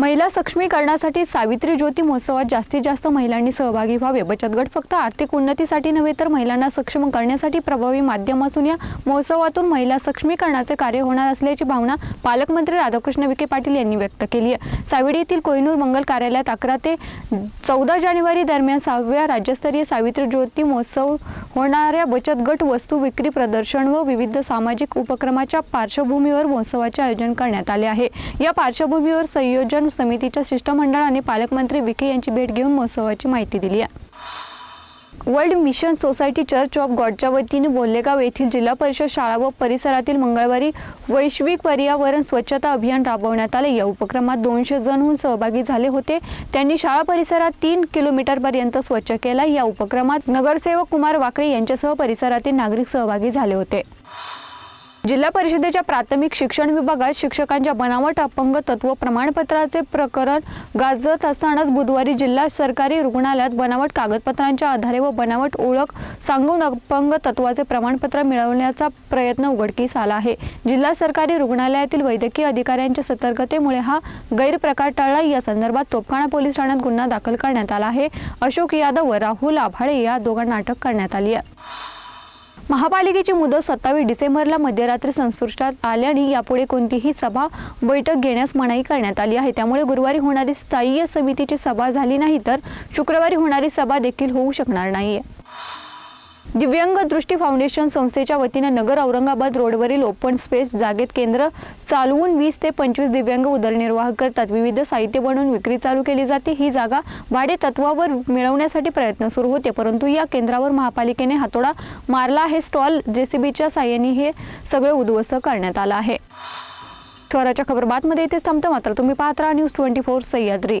महिला सक्षमीकरणासाठी सावित्री ज्योती महोत्सवात जास्तीत जास्त महिलांनी सहभागी व्हावे. बचत गट फक्त आर्थिक उन्नतीसाठी नव्हे तर महिलांना सक्षम करण्यासाठी प्रभावी माध्यम असून या महोत्सवातून महिला सक्षमीकरणाचे कार्य होणार असल्याची भावना पालकमंत्री राधाकृष्ण विखे पाटील यांनी व्यक्त केली आहे. सावडी येथील कोहिनूर मंगल कार्यालयात अकरा ते चौदा जानेवारी दरम्यान सहाव्या राज्यस्तरीय सावित्री ज्योती महोत्सव होणाऱ्या बचत गट वस्तू विक्री प्रदर्शन व विविध सामाजिक उपक्रमाच्या पार्श्वभूमीवर महोत्सवाचे आयोजन करण्यात आले आहे. या पार्श्वभूमीवर संयोजन समितीच्या शिष्टमंडळाने पालकमंत्री विखे यांची भेट घेऊन महोत्सवाची माहिती दिली आहे. World mission society church of गॉडच्या वतीने बोल्लेगाव येथील जिल्हा परिषद शाळा व परिसरातील मंगळवारी वैश्विक पर्यावरण स्वच्छता अभियान राबवण्यात आले. या उपक्रमात दोनशे जणहून सहभागी झाले होते. त्यांनी शाळा परिसरात तीन किलोमीटरपर्यंत स्वच्छ केला. या उपक्रमात नगरसेवक कुमार वाकळे यांच्यासह परिसरातील नागरिक सहभागी झाले होते. जिल्हा परिषदेच्या प्राथमिक शिक्षण विभागात शिक्षकांच्या बनावट अपंग तत्व प्रमाणपत्राचे प्रकरण गाजत असतानाच बुधवारी जिल्हा सरकारी रुग्णालयात बनावट कागदपत्रांच्या आधारे व बनावट ओळख सांगून अपंग तत्वाचे प्रमाणपत्र मिळवण्याचा प्रयत्न उघडकीस आला आहे. जिल्हा सरकारी रुग्णालयातील वैद्यकीय अधिकाऱ्यांच्या सतर्कतेमुळे हा गैरप्रकार टाळला. या संदर्भात तोपखाना पोलीस ठाण्यात गुन्हा दाखल करण्यात आला आहे. अशोक यादव व राहुल आभाळे या दोघांना अटक करण्यात आली आहे. महापालिकेची मुदत सत्तावीस डिसेंबरला मध्यरात्री संस्पृष्टात आल्याने यापुढे कोणतीही सभा बैठक घेण्यास मनाई करण्यात आली आहे. त्यामुळे गुरुवारी होणारी स्थायी समितीची सभा झाली नाही तर शुक्रवारी होणारी सभा देखील होऊ शकणार नाहीये. दिव्यांग दृष्टी फाउंडेशन संस्थेच्या वतीने नगर औरंगाबाद रोडवरील ओपन स्पेस जागेत केंद्र चालवून वीस ते पंचवीस दिव्यांग उदरनिर्वाह करतात. विविध साहित्य बनवून विक्री चालू केली जाते. ही जागा भाडे तत्वावर मिळवण्यासाठी प्रयत्न सुरू होते. परंतु या केंद्रावर महापालिकेने हातोडा मारला आहे. स्टॉल जेसीबीच्या साह्याने हे सगळे उद्ध्वस्त करण्यात आलं आहे. शहराच्या खबर बातमध्ये इथेच थांबतं. मात्र तुम्ही पाहत राहा न्यूज ट्वेंटी फोर सह्याद्री.